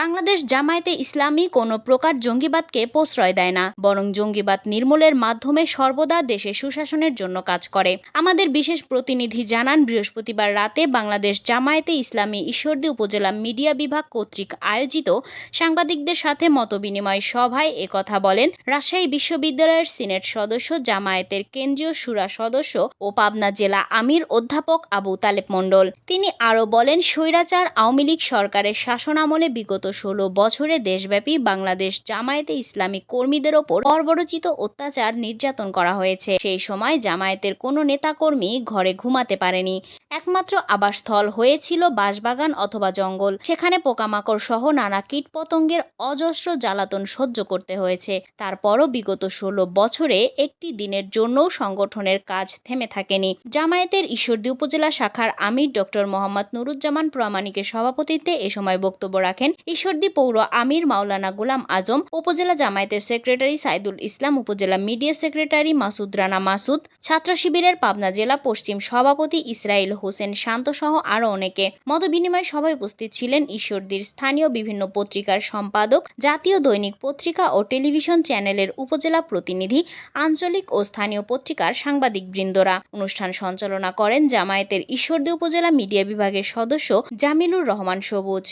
বাংলাদেশ জামায়াতে ইসলামী কোনো প্রকার জঙ্গিবাদকে প্রশ্রয় দেয় না, বরং জঙ্গিবাদ নির্মূলের মাধ্যমে সর্বদা দেশে সুশাসনের জন্য কাজ করে। আমাদের বিশেষ প্রতিনিধি জানান, বৃহস্পতিবার রাতে বাংলাদেশ জামায়াতে ইসলামী ঈশ্বরদী উপজেলা মিডিয়া বিভাগ কর্তৃক আয়োজিত সাংবাদিকদের সাথে মতবিনিময় সভায় একথা বলেন রাজশাহী বিশ্ববিদ্যালয়ের সিনেট সদস্য, জামায়াতের কেন্দ্রীয় সুরা সদস্য ও পাবনা জেলা আমির অধ্যাপক আবু তালেব মণ্ডল। তিনি আরও বলেন, স্বৈরাচার আওয়ামী লীগ সরকারের শাসনামলে বিগত ষোলো বছরে দেশব্যাপী বাংলাদেশ জামায়াতে ইসলামী কর্মীদের ওপর বর্বরচিত অত্যাচার নির্যাতন করা হয়েছে। সেই সময় জামায়াতের কোনো নেতাকর্মী ঘরে ঘুমাতে পারেনি। একমাত্র আবাসস্থল হয়েছিল বাঁশবাগান অথবা জঙ্গল। সেখানে পোকামাকড় সহ নানা কীটপতঙ্গের অজস্র জ্বালাতন সহ্য করতে হয়েছে। তারপরও বিগত ষোলো বছরে একটি দিনের জন্যও সংগঠনের কাজ থেমে থাকেনি। জামায়াতের ঈশ্বরদী উপজেলা শাখার আমির ডক্টর মোহাম্মদ নুরুজ্জামান প্রামাণিকের সভাপতিত্বে এ সময় বক্তব্য রাখেন ঈশ্বরদী পৌর আমির মাওলানা গুলাম আজম, উপজেলা জামায়াতের secretary Saidul Islam, upazila media secretary Masud Rana Masud, ছাত্র শিবিরের পাবনা জেলা পশ্চিম সভাপতি ইসরাইল হোসেন শান্ত সহ আরও অনেকে। মতবিনিময় সভায় উপস্থিত ছিলেন ঈশ্বরদীর স্থানীয় বিভিন্ন পত্রিকার সম্পাদক, জাতীয় দৈনিক পত্রিকা ও টেলিভিশন চ্যানেলের উপজেলা প্রতিনিধি, আঞ্চলিক ও স্থানীয় পত্রিকার সাংবাদিক বৃন্দরা অনুষ্ঠান সঞ্চালনা করেন জামায়াতের ঈশ্বরদী উপজেলা মিডিয়া বিভাগের সদস্য জামিলুর রহমান সবুজ।